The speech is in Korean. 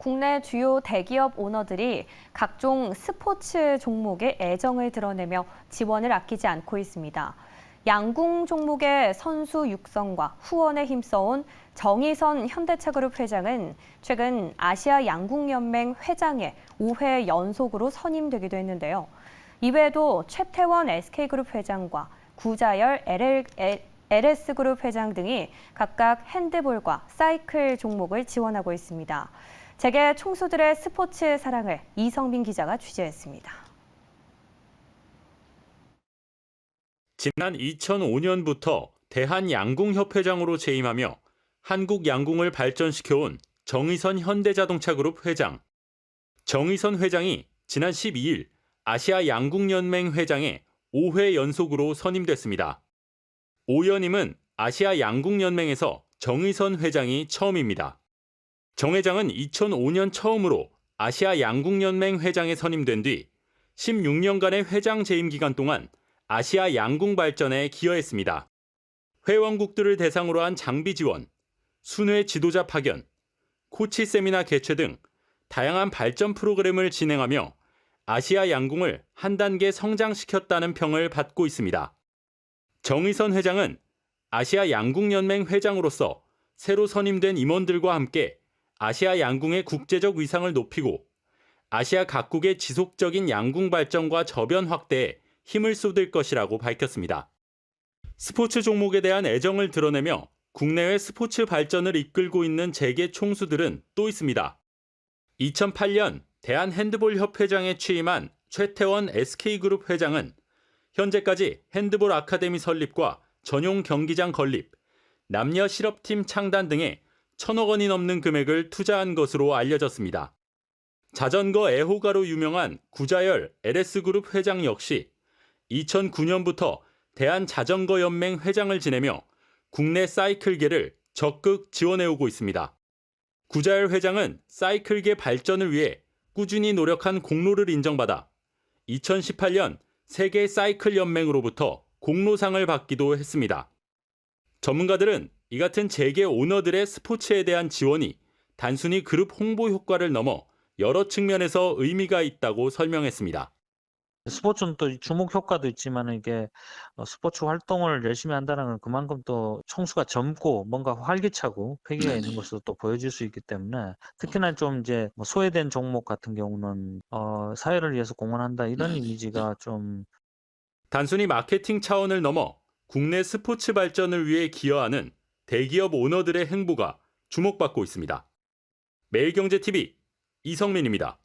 국내 주요 대기업 오너들이 각종 스포츠 종목에 애정을 드러내며 지원을 아끼지 않고 있습니다. 양궁 종목의 선수 육성과 후원에 힘써온 정의선 현대차그룹 회장은 최근 아시아 양궁연맹 회장에 5회 연속으로 선임되기도 했는데요. 이외에도 최태원 SK그룹 회장과 구자열 LL, LS그룹 회장 등이 각각 핸드볼과 사이클 종목을 지원하고 있습니다. 재계 총수들의 스포츠 사랑을 이성빈 기자가 취재했습니다. 지난 2005년부터 대한양궁협회장으로 재임하며 한국 양궁을 발전시켜온 정의선 현대자동차그룹 회장. 정의선 회장이 지난 12일 아시아 양궁연맹 회장에 5회 연속으로 선임됐습니다. 오 연임은 아시아 양궁연맹에서 정의선 회장이 처음입니다. 정 회장은 2005년 처음으로 아시아 양궁연맹 회장에 선임된 뒤 16년간의 회장 재임 기간 동안 아시아 양궁 발전에 기여했습니다. 회원국들을 대상으로 한 장비 지원, 순회 지도자 파견, 코치 세미나 개최 등 다양한 발전 프로그램을 진행하며 아시아 양궁을 한 단계 성장시켰다는 평을 받고 있습니다. 정의선 회장은 아시아 양궁연맹 회장으로서 새로 선임된 임원들과 함께 아시아 양궁의 국제적 위상을 높이고 아시아 각국의 지속적인 양궁 발전과 저변 확대에 힘을 쏟을 것이라고 밝혔습니다. 스포츠 종목에 대한 애정을 드러내며 국내외 스포츠 발전을 이끌고 있는 재계 총수들은 또 있습니다. 2008년 대한핸드볼협회장에 취임한 최태원 SK그룹 회장은 현재까지 핸드볼 아카데미 설립과 전용 경기장 건립, 남녀 실업팀 창단 등에 천억 원이 넘는 금액을 투자한 것으로 알려졌습니다. 자전거 애호가로 유명한 구자열 LS그룹 회장 역시 2009년부터 대한자전거연맹 회장을 지내며 국내 사이클계를 적극 지원해오고 있습니다. 구자열 회장은 사이클계 발전을 위해 꾸준히 노력한 공로를 인정받아 2018년 세계 사이클 연맹으로부터 공로상을 받기도 했습니다. 전문가들은 이 같은 재계 오너들의 스포츠에 대한 지원이 단순히 그룹 홍보 효과를 넘어 여러 측면에서 의미가 있다고 설명했습니다. 스포츠는 또 주목 효과도 있지만 이게 어, 스포츠 활동을 열심히 한다는 건 그만큼 또 총수가 젊고 뭔가 활기차고 패기가 있는 것으로 또 보여질 수 있기 때문에 특히나 좀 이제 뭐 소외된 종목 같은 경우는 어, 사회를 위해서 공헌한다 이런 이미지가 좀 단순히 마케팅 차원을 넘어 국내 스포츠 발전을 위해 기여하는 대기업 오너들의 행보가 주목받고 있습니다. 매일경제TV 이성민입니다.